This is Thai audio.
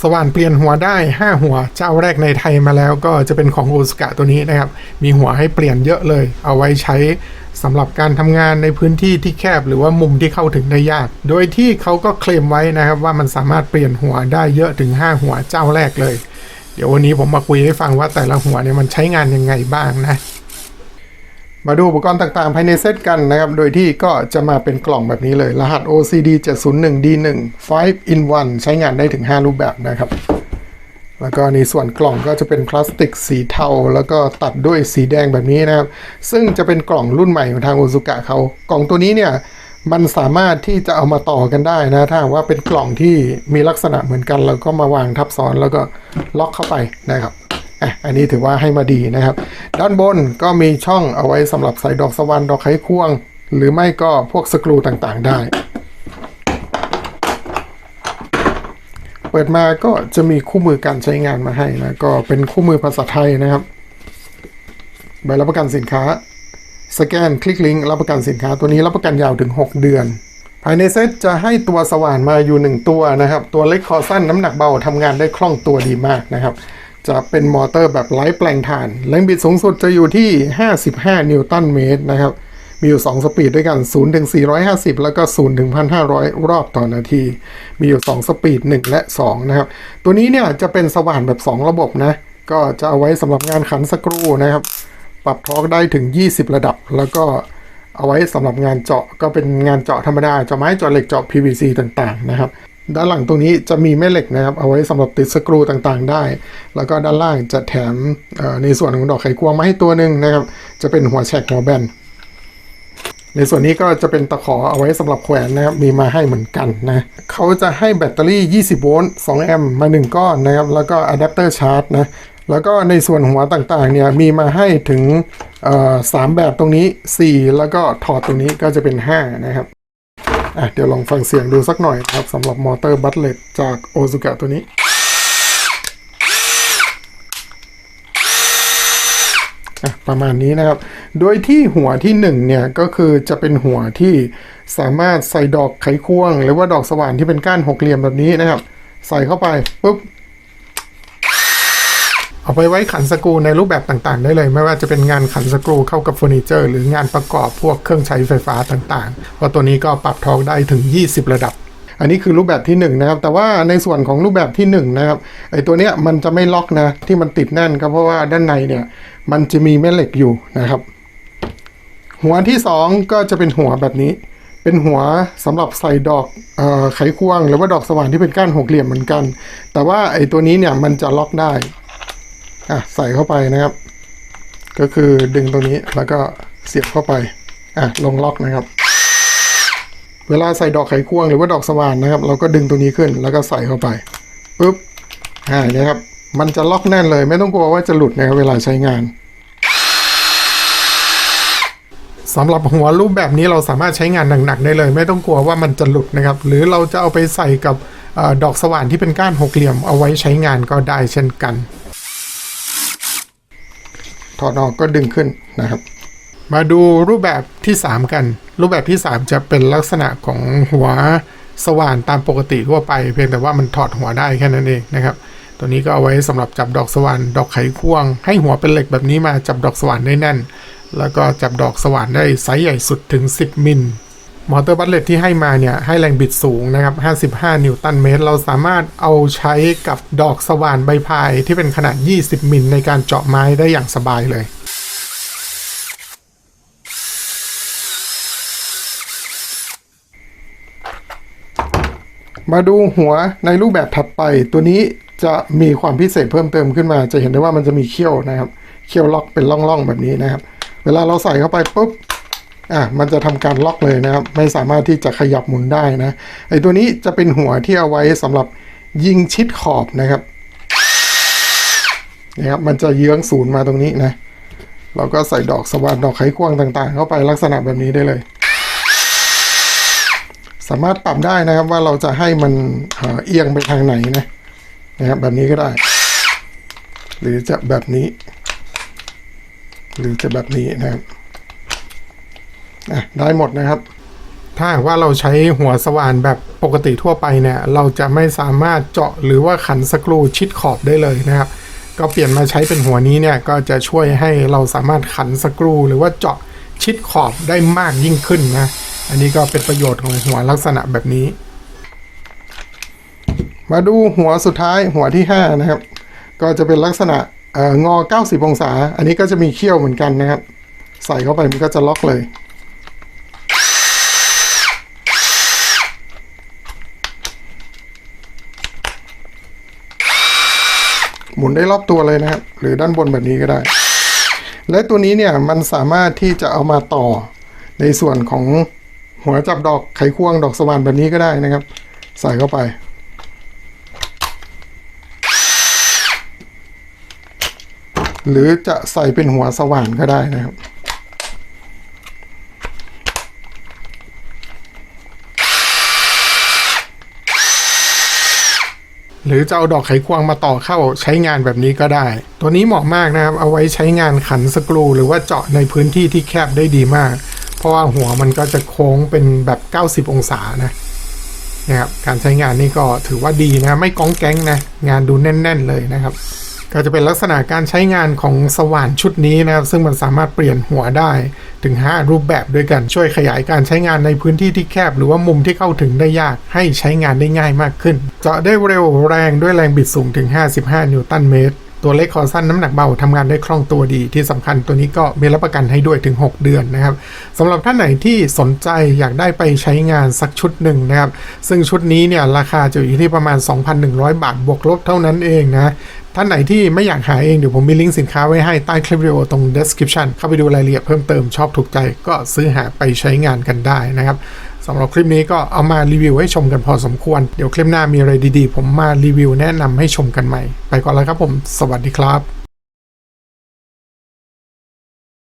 สว่านเปลี่ยนหัวได้ 5 หัวเจ้าแรกในไทยมาแล้วก็จะเป็นของโอสกะตัวนี้นะครับ มีหัวให้เปลี่ยนเยอะเลย เอาไว้ใช้สำหรับการทำงานในพื้นที่ที่แคบหรือว่ามุมที่เข้าถึงได้ยาก โดยที่เขาก็เคลมไว้นะครับว่ามันสามารถเปลี่ยนหัวได้เยอะถึง 5 หัวเจ้าแรกเลย เดี๋ยววันนี้ผมมาคุยให้ฟังว่าแต่ละหัวเนี่ยมันใช้งานยังไงบ้างนะ มาดูอุปกรณ์ต่างๆ ภายในเซตกันนะครับ โดยที่ก็จะมาเป็นกล่องแบบนี้เลย รหัส OCD 701 D1 5 in 1 ใช้งานได้ถึง 5 รูปแบบนะครับ แล้วก็ในส่วนกล่องก็จะเป็นพลาสติกสีเทา แล้วก็ตัดด้วยสีแดงแบบนี้นะครับ ซึ่งจะเป็นกล่องรุ่นใหม่ของทางโอซุกะเขา กล่องตัวนี้เนี่ยมันสามารถที่จะเอามาต่อกันได้นะ ถ้าว่าเป็นกล่องที่มีลักษณะเหมือนกันแล้วก็มาวางทับซ้อนแล้วก็ล็อกเข้าไปนะครับ อันนี้ถือว่าให้มาดีนะครับ ด้านบนก็มีช่องเอาไว้สำหรับใส่ดอกสวรรค์ดอกไขควง หรือไม่ก็พวกสกรูต่างๆได้ เปิดมาก็จะมีคู่มือการใช้งานมาให้นะก็เป็นคู่มือภาษาไทยนะครับใบรับประกันสินค้า สแกนคลิกลิงก์รับประกันสินค้าตัวนี้รับประกันยาวถึง 6 เดือน ภายในเซตจะให้ตัวสว่านมาอยู่ 1 ตัวนะครับ ตัวเล็กคอสั้นน้ำหนักเบาทำงานได้คล่องตัวดีมากนะครับ จะเป็นมอเตอร์แบบไร้แปลงถ่านแรงบิดสูงสุดจะอยู่ที่ 55 นิวตันเมตรนะครับ มีอยู่ 2 สปีดด้วยกัน 0 ถึง 450 แล้วก็ 0 ถึง 1,500 รอบต่อนาที มีอยู่ 2 สปีด 1 และ 2 นะครับ ตัวนี้เนี่ยจะเป็นสว่านแบบ 2 ระบบนะ ก็จะเอาไว้สำหรับงานขันสกรูนะครับ ปรับทอร์กได้ถึง 20 ระดับ แล้วก็เอาไว้สำหรับงานเจาะก็เป็นงานเจาะธรรมดาเจาะไม้เจาะเหล็กเจาะ PVC ต่างๆนะครับ ด้านหลังตรงนี้จะมีแม่เหล็กนะครับ เอาไว้สำหรับติดสกรูต่างๆ ได้ แล้วก็ด้านล่างจะแถมในส่วนของดอกไขควงมาให้ตัวหนึ่งนะครับ จะเป็นหัวแฉกหัวแบน ในส่วนนี้ก็จะเป็นตะขอเอาไว้สำหรับแขวนนะครับ มีมาให้เหมือนกันนะเขาจะให้แบตเตอรี่ 20 โวลต์ 2 แอมป์มา 1 ก้อนนะครับ แล้วก็อะแดปเตอร์ชาร์จนะ แล้วก็ในส่วนหัวต่างๆ เนี่ยมีมาให้ถึงเอ่อสามแบบตรงนี้ 4 แล้วก็ถอดตรงนี้ก็จะเป็น 5 นะครับ อะเดี๋ยวลองฟังเสียงดูสักหน่อยครับสำหรับมอเตอร์บัตเลตจากโอซูกะตัวนี้อะประมาณนี้นะครับ โดยที่หัวที่ 1 เนี่ย ก็คือจะเป็นหัวที่สามารถใส่ดอกไขควง หรือว่าดอกสว่านที่เป็นก้านหกเหลี่ยมแบบนี้นะครับ ใส่เข้าไปปุ๊บ เอาไปไว้ขันสกรูในรูปแบบต่างๆ ได้เลย ไม่ว่าจะเป็นงานขันสกรูเข้ากับเฟอร์นิเจอร์ หรืองานประกอบพวกเครื่องใช้ไฟฟ้าต่างๆเพราะตัวนี้ก็ปรับทอร์กได้ถึง 20 ระดับอันนี้คือรูปแบบที่1นนะครับแต่ว่าในส่วนของรูปแบบที่1นนะครับไอ้ตัวเนี้ยมันจะไม่ล็อกนะที่มันติดแน่นก็เพราะว่าด้านในเนี่ยมันจะมีแม่เหล็กอยู่นะครับ หัวที่ 2 ก็จะเป็นหัวแบบนี้ เป็นหัวสำหรับใส่ดอกอไขควง หรือว่าดอกสว่านที่เป็นก้านหกเหลี่ยมเหมือนกัน แต่ว่าไอ้ตัวนี้เนี่ยมันจะล็อกได้ อะใส่เข้าไปนะครับ ก็คือดึงตรงนี้แล้วก็เสียบเข้าไปอะลงล็อกนะครับ เวลาใส่ดอกไขควงหรือว่าดอกสว่านนะครับ เราก็ดึงตัวนี้ขึ้นแล้วก็ใส่เข้าไปปุ๊บอ่าเนี่ยครับมันจะล็อกแน่นเลย ไม่ต้องกลัวว่าจะหลุดนะครับเวลาใช้งานสำหรับหัวรูปแบบนี้เราสามารถใช้งานหนักๆได้เลย ไม่ต้องกลัวว่ามันจะหลุดนะครับ หรือเราจะเอาไปใส่กับอดอกสว่านที่เป็นก้านหกเหลี่ยมเอาไว้ใช้งานก็ได้เช่นกัน ถอดออกก็ดึงขึ้นนะครับ มาดูรูปแบบที่ 3 กัน รูปแบบที่ 3 จะเป็นลักษณะของหัวสว่านตามปกติทั่วไป เพียงแต่ว่ามันถอดหัวได้แค่นั้นเองนะครับ ตัวนี้ก็เอาไว้สำหรับจับดอกสว่านดอกไขควง ให้หัวเป็นเหล็กแบบนี้มาจับดอกสว่านได้แน่น แล้วก็จับดอกสว่านได้ไซส์ใหญ่สุดถึง 10 มิล มอเตอร์บัตเลตที่ให้มาเนี่ย ให้แรงบิดสูงนะครับ 55 นิวตันเมตร เราสามารถเอาใช้กับดอกสว่านใบพายที่เป็นขนาด 20 มิลในการเจาะไม้ได้อย่างสบายเลยมาดูหัวในรูปแบบถัดไป ตัวนี้จะมีความพิเศษเพิ่มเติมขึ้นมา จะเห็นได้ว่ามันจะมีเขี้ยวนะครับ เขี้ยวล็อกเป็นร่องๆแบบนี้นะครับ เวลาเราใส่เข้าไปปุ๊บ อะมันจะทำการล็อกเลยนะครับ ไม่สามารถที่จะขยับหมุนได้นะไอตัวนี้จะเป็นหัวที่เอาไว้สำหรับยิงชิดขอบนะครับนะครับ มันจะเยื้องศูนย์มาตรงนี้นะเราก็ใส่ดอกสว่านดอกไขควงต่างๆ เข้าไปลักษณะแบบนี้ได้เลย สามารถปรับได้นะครับว่าเราจะให้มันเอียงไปทางไหนนะนะครับแบบนี้ก็ได้ หรือจะแบบนี้ หรือจะแบบนี้นะครับอะ ได้หมดนะครับ ถ้าหากว่าเราใช้หัวสว่านแบบปกติทั่วไปเนี่ย เราจะไม่สามารถเจาะหรือว่าขันสกรูชิดขอบได้เลยนะครับ ก็เปลี่ยนมาใช้เป็นหัวนี้เนี่ย ก็จะช่วยให้เราสามารถขันสกรูหรือว่าเจาะชิดขอบได้มากยิ่งขึ้นนะ อันนี้ก็เป็นประโยชน์ของหัวลักษณะแบบนี้ มาดูหัวสุดท้ายหัวที่ 5 นะครับ ก็จะเป็นลักษณะเอ่องอ 90 องศา อันนี้ก็จะมีเขี้ยวเหมือนกันนะครับ ใส่เข้าไปมันก็จะล็อกเลย หมุนได้รอบตัวเลยนะครับ หรือด้านบนแบบนี้ก็ได้ และตัวนี้เนี่ยมันสามารถที่จะเอามาต่อในส่วนของหัวจับดอกไขควงดอกสว่านแบบนี้ก็ได้นะครับ ใส่เข้าไป หรือจะใส่เป็นหัวสว่านก็ได้นะครับ หรือจะเอาดอกไขควงมาต่อเข้าใช้งานแบบนี้ก็ได้ ตัวนี้เหมาะมากนะครับ เอาไว้ใช้งานขันสกรูหรือว่าเจาะในพื้นที่ที่แคบได้ดีมาก เพราะว่าหัวมันก็จะโค้งเป็นแบบ 90 องศานะนะครับการใช้งานนี่ก็ถือว่าดีนะ ไม่ก้องแก๊งนะ งานดูแน่น ๆ เลยนะครับ ก็จะเป็นลักษณะการใช้งานของสว่านชุดนี้นะครับ ซึ่งมันสามารถเปลี่ยนหัวได้ถึง 5 รูปแบบด้วยกันช่วยขยายการใช้งานในพื้นที่ที่แคบ หรือว่ามุมที่เข้าถึงได้ยากให้ใช้งานได้ง่ายมากขึ้น เจาะได้เร็วแรงด้วยแรงบิดสูงถึง 55 นิวตันเมตร ตัวเล็กคอสั้นน้ำหนักเบาทำงานได้คล่องตัวดี ที่สำคัญตัวนี้ก็มีรับประกันให้ด้วยถึง 6 เดือนนะครับสำหรับท่านไหนที่สนใจอยากได้ไปใช้งานสักชุดหนึ่งนะครับ ซึ่งชุดนี้เนี่ยราคาจะอยู่ที่ประมาณ 2,100 บาทบวกลบเท่านั้นเองนะ ท่านไหนที่ไม่อยากหาเอง เดี๋ยวผมมีลิงก์สินค้าไว้ให้ใต้คลิปวิดีโอตรง description เข้าไปดูรายละเอียดเพิ่มเติมชอบถูกใจก็ซื้อหาไปใช้งานกันได้นะครับสำหรับคลิปนี้ก็เอามารีวิวให้ชมกันพอสมควร เดี๋ยวคลิปหน้ามีอะไรดีๆ ผมมารีวิวแนะนำให้ชมกันใหม่ ไปก่อนแล้วครับผม สวัสดีครับ